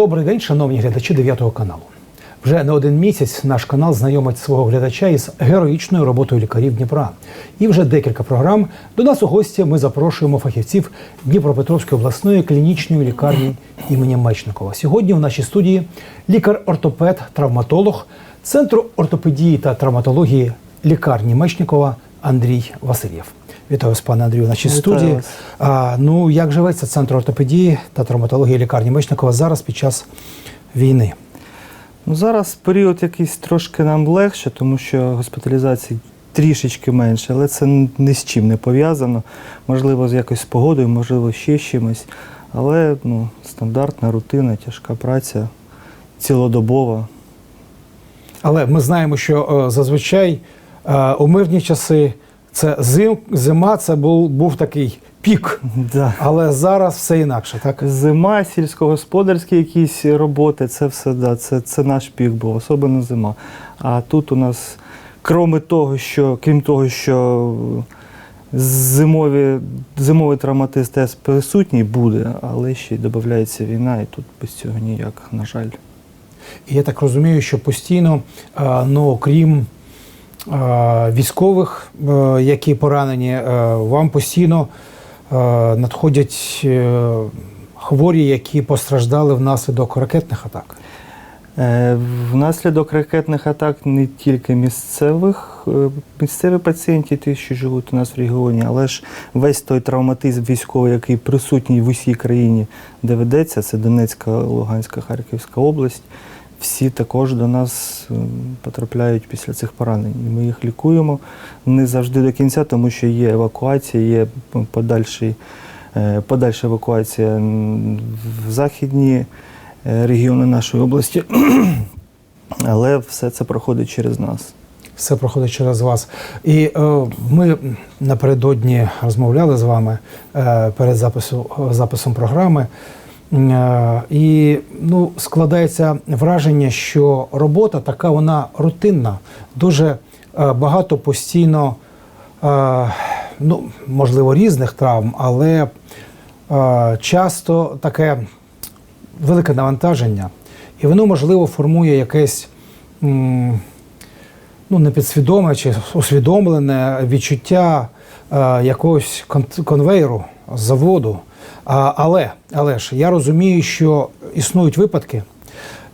Добрий день, шановні глядачі 9 каналу. Вже не один місяць наш канал знайомить свого глядача із героїчною роботою лікарів Дніпра. І вже декілька програм до нас у гості ми запрошуємо фахівців Дніпропетровської обласної клінічної лікарні імені Мечникова. Сьогодні в нашій студії лікар-ортопед, травматолог Центру ортопедії та травматології лікарні Мечникова Андрій Васильєв. Вітаю вас, пане Андрію, в нашій Вітаю студії. вас. А, ну, як живеться центр ортопедії та травматології лікарні Мечникова зараз під час війни? Ну, зараз період якийсь трошки нам легше, тому що госпіталізацій трішечки менше, але це ні з чим не пов'язано. Можливо, з якось з погодою, можливо, ще з чимось. Але ну, стандартна рутина, тяжка праця, цілодобова. Але ми знаємо, що е, зазвичай е, у мирні часи це зим, зима, це був, був такий пік. Да. Але зараз все інакше, так? Зима, сільськогосподарські якісь роботи, це все да, це, це наш пік був, особливо зима. А тут у нас, крім того, що, крім того, що зимові, зимовий травматист тест присутній буде, але ще й додається війна, і тут без цього ніяк, на жаль. І я так розумію, що постійно, ну окрім військових, е, які поранені, е, вам постійно е, надходять хворі, які постраждали внаслідок ракетних атак. Внаслідок ракетних атак не тільки місцевих, місцеві пацієнти, ті, що живуть у нас в регіоні, але ж весь той травматизм військовий, який присутній в усій країні, де ведеться, це Донецька, Луганська, Харківська область. Всі також до нас е, потрапляють після цих поранень. Ми їх лікуємо не завжди до кінця, тому що є евакуація, є подальший, е, подальша евакуація в західні е, регіони нашої області. Але все це проходить через нас. Все проходить через вас. І е, ми напередодні розмовляли з вами е, перед запису, записом програми. Е, і ну, складається враження, що робота така вона рутинна, дуже е, багато постійно, е, ну, можливо, різних травм, але часто таке велике навантаження, і воно, можливо, формує якесь. ну, непідсвідоме чи усвідомлене відчуття якогось конвейеру заводу. Але, але ж я розумію, що існують випадки,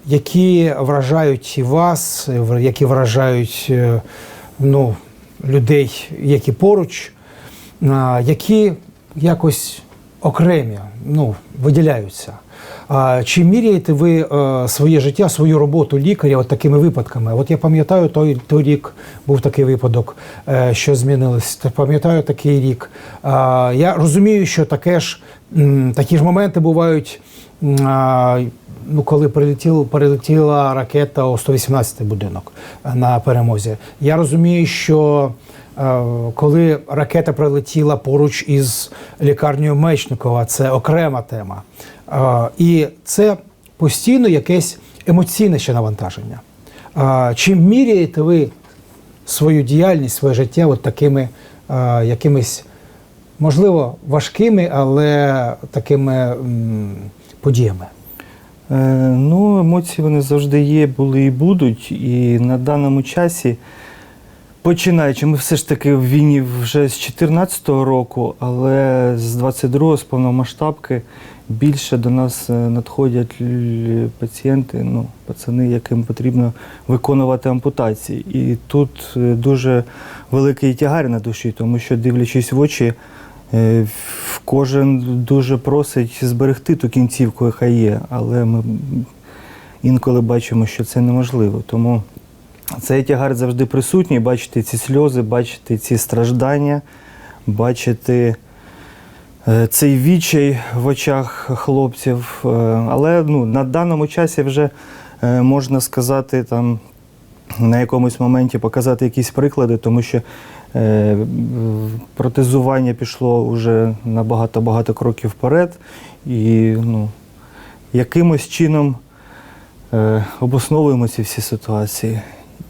які вражають і вас, які вражають е, ну, людей, які поруч, які якось окремі, ну, виділяються. Чи міряєте ви е, своє життя, свою роботу лікаря от такими випадками? От я пам'ятаю, той, той рік був такий випадок, е, що змінилось. Пам'ятаю такий рік. Я розумію, що таке ж, такі ж моменти бувають, ну, коли прилетіл, прилетіла ракета у 118 будинок е, на перемозі. Я розумію, що е, коли ракета прилетіла поруч із лікарнею Мечникова, це окрема тема. Е, І це постійно якесь емоційне ще навантаження. Е, Чи міряєте ви свою діяльність, своє життя от такими якимись, можливо, важкими, але такими подіями? Е, ну, емоції вони завжди є, були і будуть. І на даному часі, починаючи, ми все ж таки в війні вже з 2014 року, але з 22-го, з повномасштабки, більше до нас е, надходять пацієнти, ну, пацани, яким потрібно виконувати ампутації. І тут е, дуже великий тягар на душі, тому що, дивлячись в очі, Кожен дуже просить зберегти ту кінцівку, яка є, але ми інколи бачимо, що це неможливо. Тому цей тягар завжди присутній, бачити ці сльози, бачити ці страждання, бачити е, цей відчай в очах хлопців. Е, Але ну, на даному часі вже е, можна сказати, там, на якомусь моменті показати якісь приклади, тому що е, протезування пішло вже на багато-багато кроків вперед. І ну, якимось чином е, обосновуємо ці всі ситуації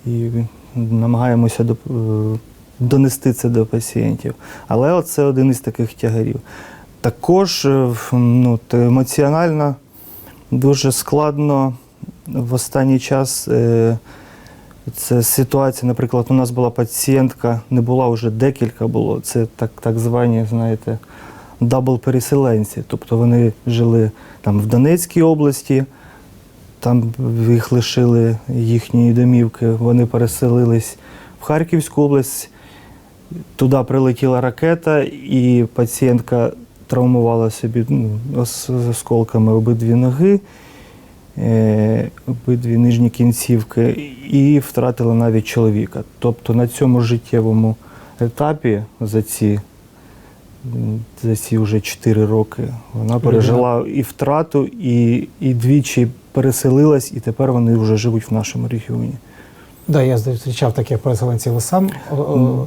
і намагаємося е, донести це до пацієнтів. Але це один із таких тягарів. Також е, ну, емоціональна дуже складно в останній час. Е, це ситуація, наприклад, у нас була пацієнтка, не була вже декілька було. Це так, так звані, знаєте, дабл-переселенці. Тобто вони жили там в Донецькій області, там їх лишили їхньої домівки, вони переселились в Харківську область. Туди прилетіла ракета, і пацієнтка травмувала собі ну, з осколками обидві ноги, обидві нижні кінцівки, і втратила навіть чоловіка. Тобто на цьому життєвому етапі за ці, за ці вже 4 роки вона пережила і втрату, і, і двічі переселилась, і тепер вони вже живуть в нашому регіоні. Да, я зустрічав таких переселенців сам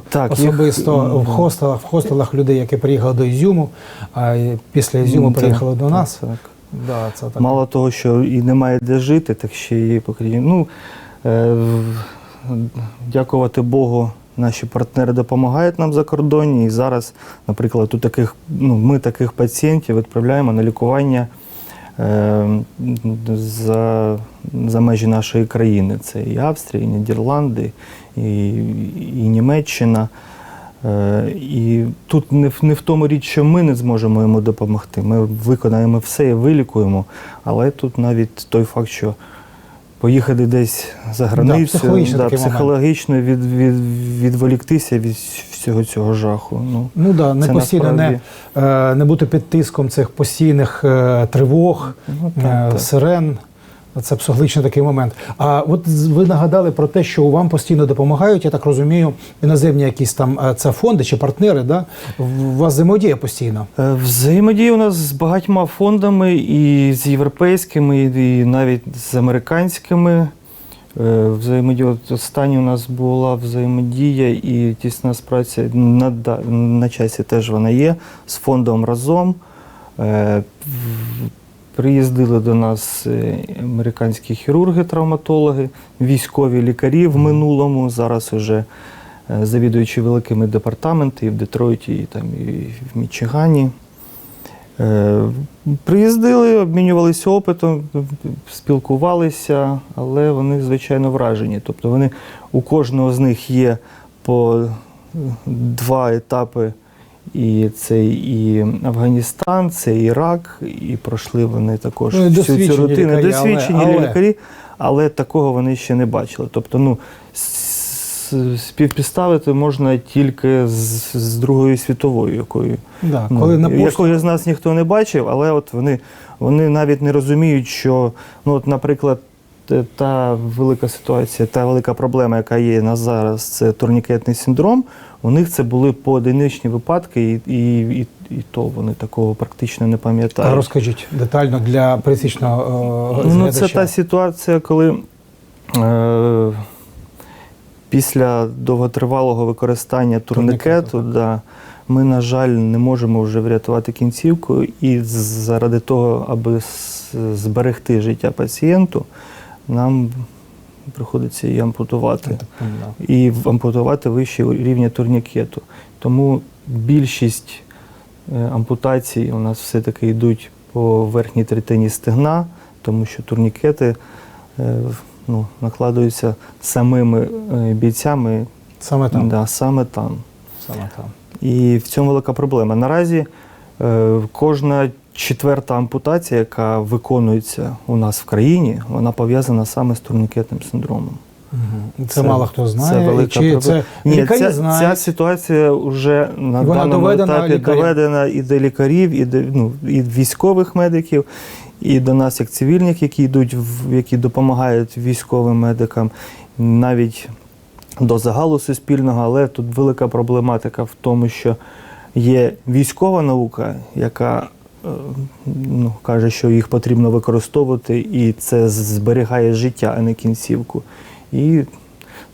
Так, їх- особисто в хостелах, в хостелах людей, які приїхали до Ізюму, а після Ізюму Так, приїхали до нас. Так. Да, це так. Мало того, що і немає де жити, так ще і покрі... Ну, е, дякувати Богу, наші партнери допомагають нам за кордоні. І зараз, наприклад, у таких, ну, ми таких пацієнтів відправляємо на лікування е, за, за межі нашої країни. Це і Австрія, і Нідерланди, і, і Німеччина. Е, І тут не в, не в тому річ, що ми не зможемо йому допомогти. Ми виконаємо все і вилікуємо. Але тут навіть той факт, що поїхати десь за границю, психологічно такий момент. психологічно від, від, відволіктися від всього цього жаху. Ну, Ну да, не постійно не, насправді- е, не бути під тиском цих постійних е, тривог, ну, е, так, так. сирен. Це психологічний такий момент. А от ви нагадали про те, що вам постійно допомагають, я так розумію, іноземні якісь там е, це фонди чи партнери, да? У вас взаємодія постійно. Е, Взаємодія у нас з багатьма фондами, і з європейськими, і навіть з американськими. Е, Взаємодія от останнє у нас була взаємодія і тісна спраця на, на часі теж вона є з фондом разом. Приїздили до нас е, американські хірурги, травматологи, військові лікарі в минулому. Зараз вже завідуючи великими департаментами і в Детройті, і, там, і в Мічигані. Е, Приїздили, обмінювалися опитом, спілкувалися, але вони, звичайно, вражені. Тобто вони, у кожного з них є по два етапи. І це і Афганістан, це Ірак, і пройшли вони також Ну, всю цю рутину. лікарі, Досвідчені але- лікарі, але такого вони ще не бачили. Тобто, ну, співпідставити можна тільки з, з Другою світовою, якою, Да, ну, на пошту якої з нас ніхто не бачив, але от вони, вони навіть не розуміють, що, ну, от, наприклад, та велика ситуація, та велика проблема, яка є на зараз, це турнікетний синдром. У них це були поодиничні випадки, і, і, і, і то вони такого практично не пам'ятають. розкажіть детально для пересічного е, Ну, це та ситуація, коли е, після довготривалого використання турникету, Турнікету, да, ми, на жаль, не можемо вже врятувати кінцівку, і заради того, аби зберегти життя пацієнту, нам приходиться її ампутувати і ампутувати вище рівня турнікету. Тому більшість е, ампутацій у нас все-таки йдуть по верхній третині стегна, тому що турнікети е, ну, накладуються самими е, бійцями Саме там. Да, саме там. Саме там. І в цьому велика проблема. Наразі кожна четверта ампутація, яка виконується у нас в країні, вона пов'язана саме з турнікетним синдромом. Мгм. Це, мало хто знає. Це велика чи проблема. це Ні, ця, знають. ця ситуація вже на Вона даному доведена етапі лікарям? доведена і до лікарів, і до ну, і військових медиків, і до нас, як цивільних, які йдуть, в які допомагають військовим медикам, навіть до загалу суспільного. Але тут велика проблематика в тому, що є військова наука, яка ну, каже, що їх потрібно використовувати, і це зберігає життя, а не кінцівку. І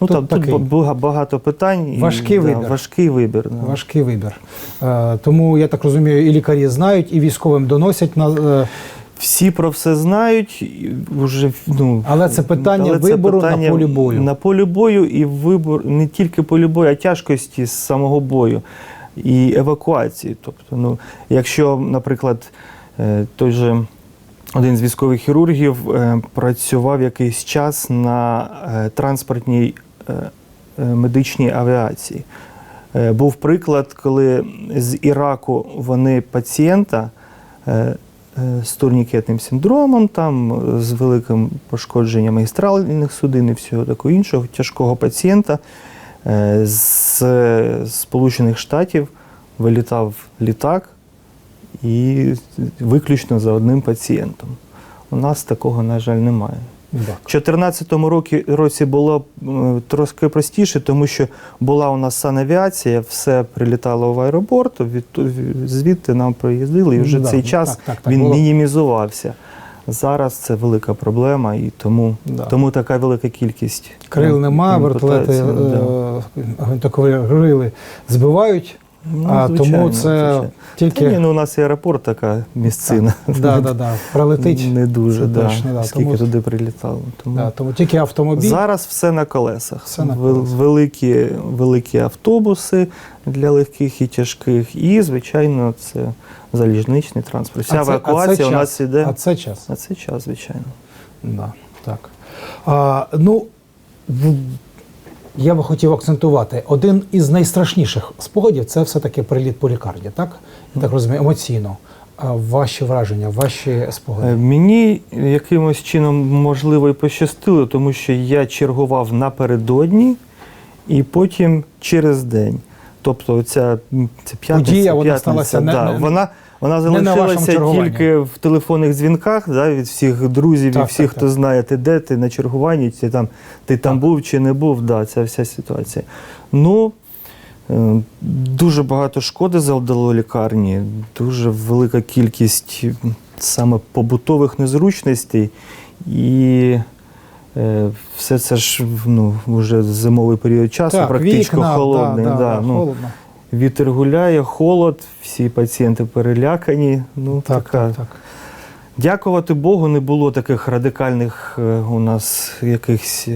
ну, Тут там, тут багато питань. і, важкий да, вибір. Важкий вибір. Да. Важкий вибір. Е, тому я так розумію, і лікарі знають, і військовим доносять на. е, Всі про все знають. Вже, ну, Але це питання вибору на полі бою. На полі бою і вибор не тільки полі бою, а тяжкості з самого бою і евакуації. Тобто, ну, якщо, наприклад, е, той же один з військових хірургів е, працював якийсь час на е, транспортній медичній авіації. Був приклад, коли з Іраку вони пацієнта з турнікетним синдромом, там з великим пошкодженням магістральних судин і всього такого іншого, тяжкого пацієнта з Сполучених Штатів вилітав літак і виключно за одним пацієнтом. У нас такого, на жаль, немає. Так. У 2014 році, було е, трошки простіше, тому що була у нас санавіація, все прилітало в аеропорт, від, звідти нам приїздили, і вже цей ну, час так, так, так, він було. мінімізувався. Зараз це велика проблема, і тому, Да. тому така велика кількість. Крил нема, вертолети да. е, гвинтокрили збивають, Ну, а тому це звичайно. Та ні, ну, у нас і аеропорт така місцина. да, да, да, прилетить. Не дуже, да, точно, да, скільки тому- туди прилітало. Тому... Да, тому тільки автомобіль. Зараз все на колесах. Все на колесах. Великі, великі автобуси для легких і тяжких, і, звичайно, це залізничний транспорт. Вся А це- а це евакуація у нас іде. А це час. На цей час, звичайно. Да, так. А, ну, я би хотів акцентувати. Один із найстрашніших спогадів це все-таки приліт по лікарні, так? Я так розумію, емоційно. Ваші враження, ваші Е, спогади. Мені якимось чином можливо і пощастило, тому що я чергував напередодні і потім через день. Тобто ця, ця п'ятниця, Подія, вона п'ятниця, сталася не- не- вона, вона на залишилася тільки в телефонних дзвінках да, від всіх друзів Так, і всіх, так, хто так. знає, ти де ти на чергуванні, чи там, ти там був чи не був. Да, ця вся ситуація. Ну, е, дуже багато шкоди завдало лікарні, дуже велика кількість саме побутових незручностей. І е, все це ж ну, вже зимовий період часу, практично вікна, холодний. Да, да, да, да, ну, холодно. Вітер гуляє, холод, всі пацієнти перелякані. Ну, Так, така. так, так. Дякувати Богу, не було таких радикальних е, у нас якихось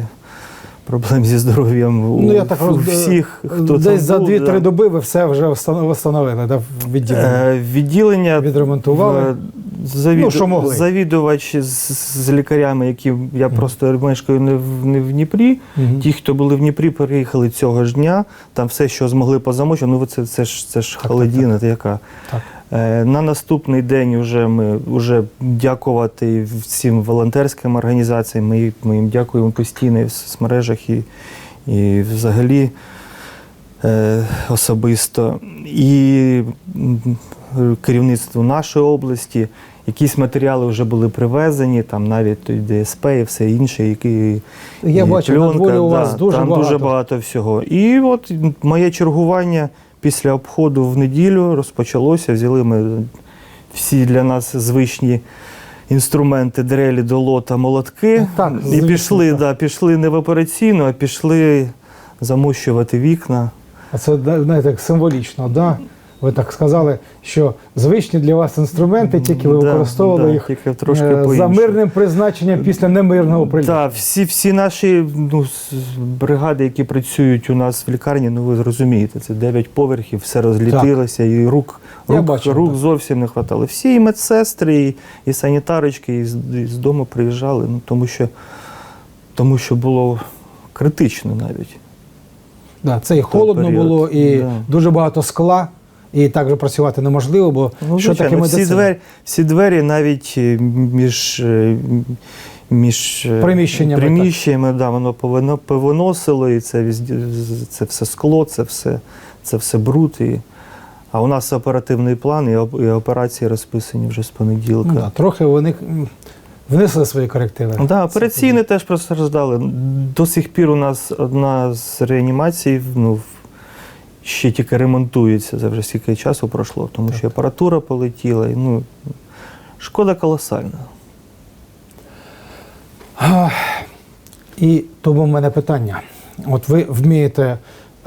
проблем зі здоров'ям у, Ну, я так у всіх, хто Десь там за був, 2-3 да. доби ви все вже встановили, да, відділення. Е, Відділення Відремонтували? в- завіду- Ну, що могли. завідувач з, з лікарями, які я просто мешкаю не в, не в Дніпрі. Мгм. Ті, хто були в Дніпрі, переїхали цього ж дня. Там все, що змогли позамочити. Ну це, це ж це ж Так, холодіна, та яка. Так. Е, На наступний день вже ми вже дякувати всім волонтерським організаціям. Ми, ми їм дякуємо постійно і в соцмережах і, і взагалі е, особисто. І керівництву нашої області. Якісь матеріали вже були привезені, там навіть ДСП і все інше, які Я бачу, на дворі у вас дуже там багато. дуже багато всього. І от моє чергування після обходу в неділю розпочалося. Взяли ми всі для нас звичні інструменти, дрелі, долота, молотки. Так, і звісно, пішли, так. да, пішли не в операційну, а пішли замощувати вікна. А це знаєте, як символічно, да? Ви так сказали, що звичні для вас інструменти, тільки ви Да, використовували да, їх тільки трошки е, за по-іншому. мирним призначенням після немирного прильоту. Так, всі, всі наші ну, бригади, які працюють у нас в лікарні, ну ви зрозумієте, це 9 поверхів, все розлітилося, і рук, рук, бачив, рук зовсім не вистачало. Всі і медсестри, і, і санітарочки із, із дому приїжджали, ну, тому, що, тому що було критично навіть. Да, це і холодно період, було, і да. дуже багато скла, і так же працювати неможливо, бо Ну, що таке звичайно, всі двері, всі двері навіть е, між, е, між е, Приміщеннями, приміщеннями да, воно повино- повиносило, і це, це все скло, це все, це все бруд. І, а у нас оперативний план, і, операції розписані вже з понеділка. Ну, да, трохи вони внесли свої корективи. Да, операційні теж постраждали. До сих пір у нас одна з реанімацій ну, в- ще тільки ремонтується. Це вже стільки часу пройшло, тому Так. що апаратура полетіла. І, ну, шкода колосальна. І тому в мене питання. От ви вмієте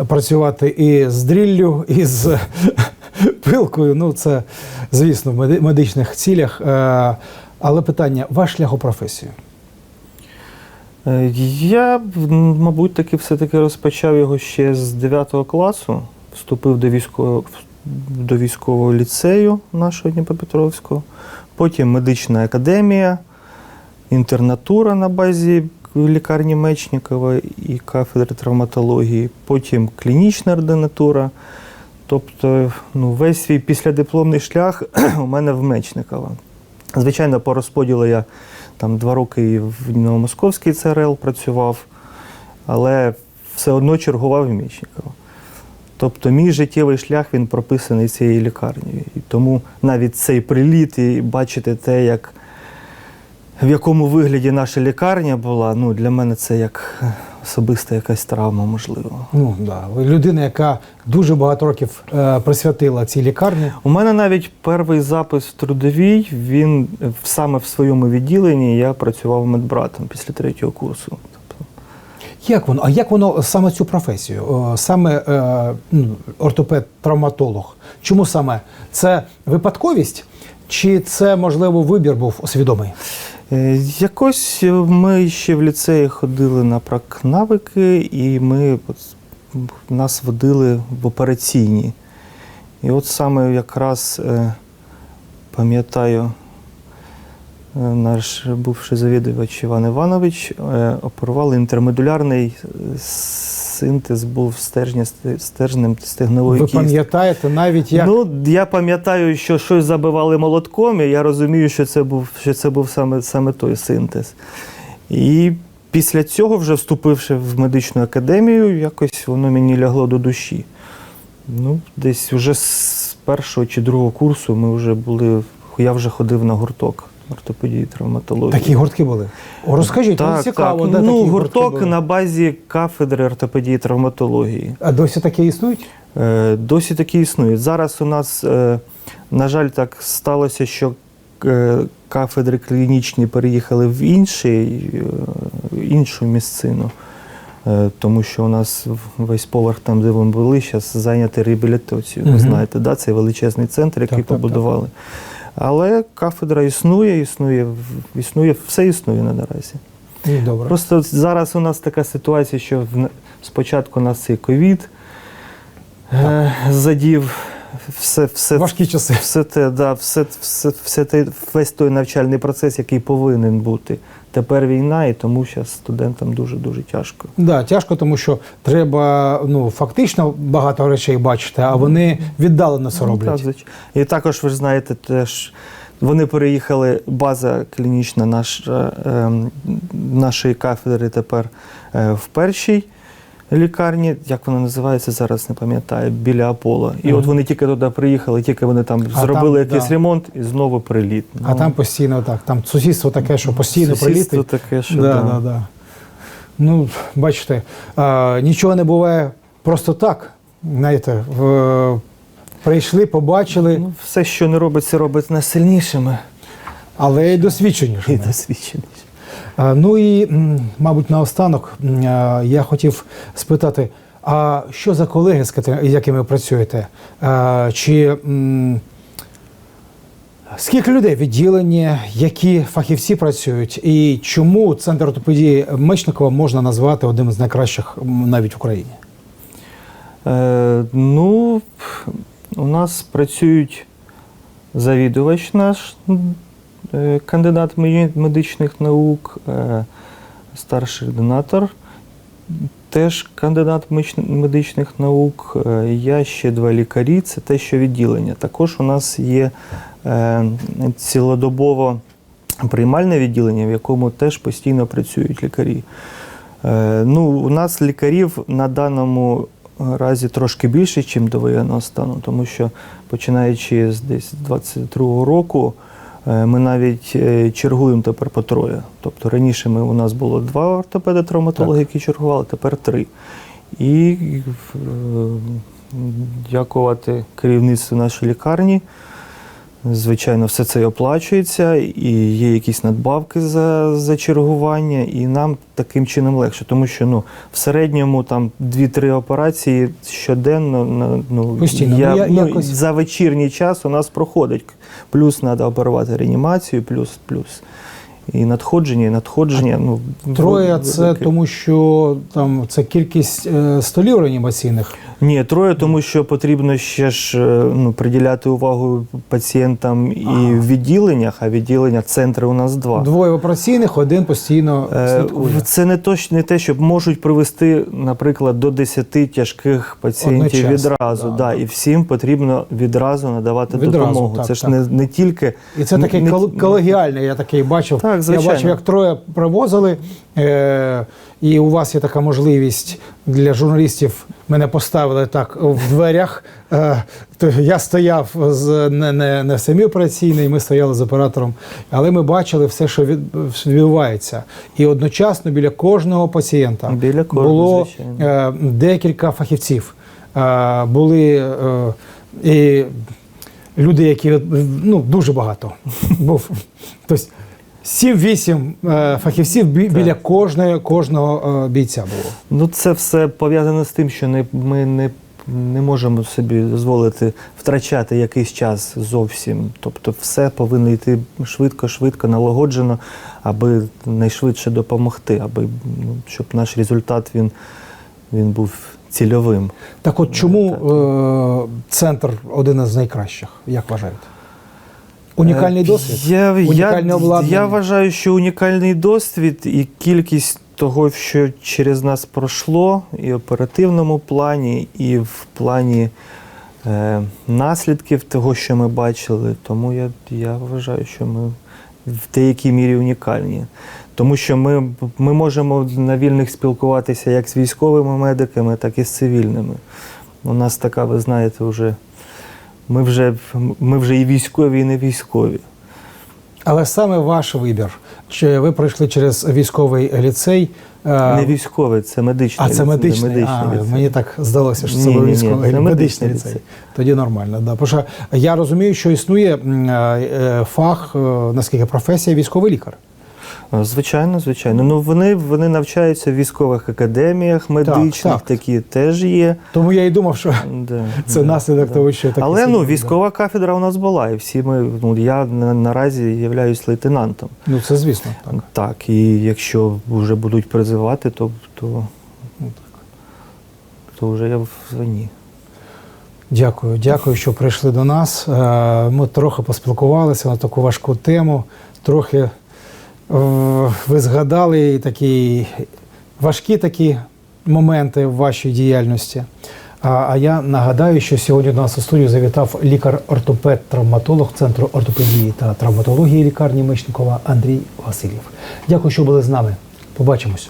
працювати і з дріллю, і з пилкою. Ну, це, звісно, в медичних цілях. Е, Але питання: ваш шлях у професію? Е, Я, мабуть, таки все-таки розпочав його ще з 9 класу. Вступив до військового, до військового ліцею нашого Дніпропетровського. потім медична академія, інтернатура на базі лікарні Мечникова і кафедри травматології, потім клінічна ординатура. Тобто ну, весь свій післядипломний шлях у мене в Мечникова. Звичайно, по розподілу я там два роки в Новомосковській ЦРЛ працював, але все одно чергував в Мічниково. Тобто мій життєвий шлях він прописаний цією лікарнею. І тому навіть цей приліт і бачити те, як, в якому вигляді наша лікарня була, ну, для мене це як особиста якась травма, можливо. Ну да, людина, яка дуже багато років е, присвятила цій лікарні. У мене навіть перший запис в трудовій, він е, саме в своєму відділенні я працював медбратом після третього курсу. Тобто, Як воно? А як воно саме цю професію? Саме е, ну, ортопед-травматолог? Чому саме? Це випадковість? Чи це, можливо, вибір був свідомий? Е, Якось ми ще в ліцеї ходили на прак-навики, і ми нас водили в операційні. І от саме якраз е, пам'ятаю, е, наш бувший завідувач Іван Іванович оперували інтермедулярний синтез був стержня, стержнем стегнової Ви кістки. пам'ятаєте навіть як Ну, я пам'ятаю, що щось забивали молотком, і я розумію, що це був, що це був саме, саме той синтез. І після цього, вже вступивши в медичну академію, якось воно мені лягло до душі. Ну, десь вже з першого чи другого курсу ми вже були, я вже ходив на гурток ортопедії травматології. такі гуртки були? О, розкажіть, мені цікаво, так. де ну, такі гурток гуртки були? на базі кафедри ортопедії травматології. А досі такі існують? Е, Досі такі існують. Зараз у нас, е, на жаль, так сталося, що е, кафедри клінічні переїхали в інший, е, іншу місцину, Е, тому що у нас весь поверх там, де ми були, зараз зайнятий реабілітацією. Ви знаєте, да? це величезний центр, який Так, так, так. Але кафедра існує, існує, існує, все існує наразі. Ну, добре. Просто зараз у нас така ситуація, що спочатку у нас цей ковід е, задів все, все, Важкі часи. все те, да, все, все, все те, весь той навчальний процес, який повинен бути. Тепер війна, і тому зараз студентам дуже-дуже тяжко. Да, тяжко, тому що треба ну фактично багато речей бачити, а вони віддалено це Ну, роблять. так, і також ви ж знаєте, теж вони переїхали, база клінічна наша, ем, нашої кафедри тепер е, в першій лікарні, як вона називається, зараз не пам'ятаю, біля Аполло. І от вони тільки туди приїхали, тільки вони там А зробили там, якийсь да. ремонт і знову приліт. А Ну, там постійно так. Там сусідство таке, що постійно сусідство приліти. таке, що да, да. да, да. Ну, бачите, а, нічого не буває просто так. Знаєте, в, прийшли, побачили, Ну, все, що не робиться, робить нас сильнішими але й і досвідченішими. Ну і, мабуть, наостанок я хотів спитати, а що за колеги, з якими ви працюєте? Чи скільки людей в відділенні, які фахівці працюють, і чому центр ортопедії Мечникова можна назвати одним з найкращих навіть в Україні? Е, ну, у нас працюють завідувач наш, кандидат медичних наук, е, старший ординатор, теж кандидат медичних наук. Е, я ще два лікарі, це те, що відділення. Також у нас є е, цілодобово приймальне відділення, в якому теж постійно працюють лікарі. Е, Ну, у нас лікарів на даному разі трошки більше, ніж до воєнного стану, тому що починаючи з десь 22-го року, е, ми навіть е, чергуємо тепер по троє. Тобто раніше ми, у нас було два ортопеди-травматологи, які чергували, тепер три. І е, дякувати керівництву нашої лікарні. Звичайно, все це і оплачується, і є якісь надбавки за, за чергування, і нам таким чином легше, тому що ну, в середньому там 2-3 операції щоденно на- ну, Постійно. Ну, я- ну, якось- за вечірній час у нас проходить. Плюс треба оперувати реанімацію, плюс, плюс. І надходження, і надходження. Ну, Троє це тому, що там це кількість е, столів реанімаційних. Ні, троє, тому що потрібно ще ж е, ну, приділяти увагу пацієнтам і в відділеннях, а відділення центри у нас два. Двоє операційних, один постійно Е, слідкує. Це не то, не те, щоб можуть привести, наприклад, до 10 тяжких пацієнтів відразу. да, Да. І всім потрібно відразу надавати Відразу, допомогу. так, це ж так. не, не тільки І це такий не- кол- колегіальний, я такий бачив. Так, я звичайно. бачив, як троє привозили, е- і у вас є така можливість для журналістів. Мене поставили так в дверях. Е- то я стояв з не, не, не самі операційний, ми стояли з оператором, але ми бачили все, що від, відбувається. І одночасно біля кожного пацієнта Біля кожного, було е, декілька фахівців. Е, були е, і люди, які ну, дуже багато. Був тобто 7-8 е, фахівців бі- біля кожної, кожного е, бійця було. Ну, це все пов'язано з тим, що не, ми не, не можемо собі дозволити втрачати якийсь час зовсім. Тобто, все повинно йти швидко, швидко, налагоджено, аби найшвидше допомогти, аби ну, щоб наш результат він, він був цільовим. Так от чому е, центр один із найкращих, як вважаєте? Унікальний Е, досвід? Я, Унікальне я, обладнання? я вважаю, що унікальний досвід і кількість того, що через нас пройшло, і в оперативному плані, і в плані е, наслідків того, що ми бачили. Тому я, я вважаю, що ми в деякій мірі унікальні. Тому що ми, ми можемо на вільних спілкуватися як з військовими медиками, так і з цивільними. У нас така, ви знаєте, вже. Ми вже, ми вже і військові, і не військові. Але саме ваш вибір. Чи ви пройшли через військовий ліцей? е, Не військовий, це медичний. А це медичний. медичний а, ліцей. мені так здалося, що це Ні, був ні, ні, військовий це медичний медичний ліцей. ліцей. Тоді нормально, да. Бо що я розумію, що існує е, е, фах, наскільки професія військовий лікар. А, Звичайно, звичайно. Ну вони, вони навчаються в військових академіях медичних, так. такі теж є. Тому я і думав, що Да, це да, наслідок да. того, що такі Але ну, військова кафедра у нас була, і всі ми, ну я на, наразі являюсь лейтенантом. Ну це звісно, так. Так, і якщо вже будуть призивати, то, то, Ну, то вже я в званні. Дякую, дякую, що прийшли до нас. Е, Ми трохи поспілкувалися на таку важку тему. Трохи е, ви згадали такі важкі такі моменти в вашій діяльності. А, я нагадаю, що сьогодні до нас у студію завітав лікар-ортопед-травматолог Центру ортопедії та травматології лікарні Мечникова Андрій Васильєв. Дякую, що були з нами. Побачимось.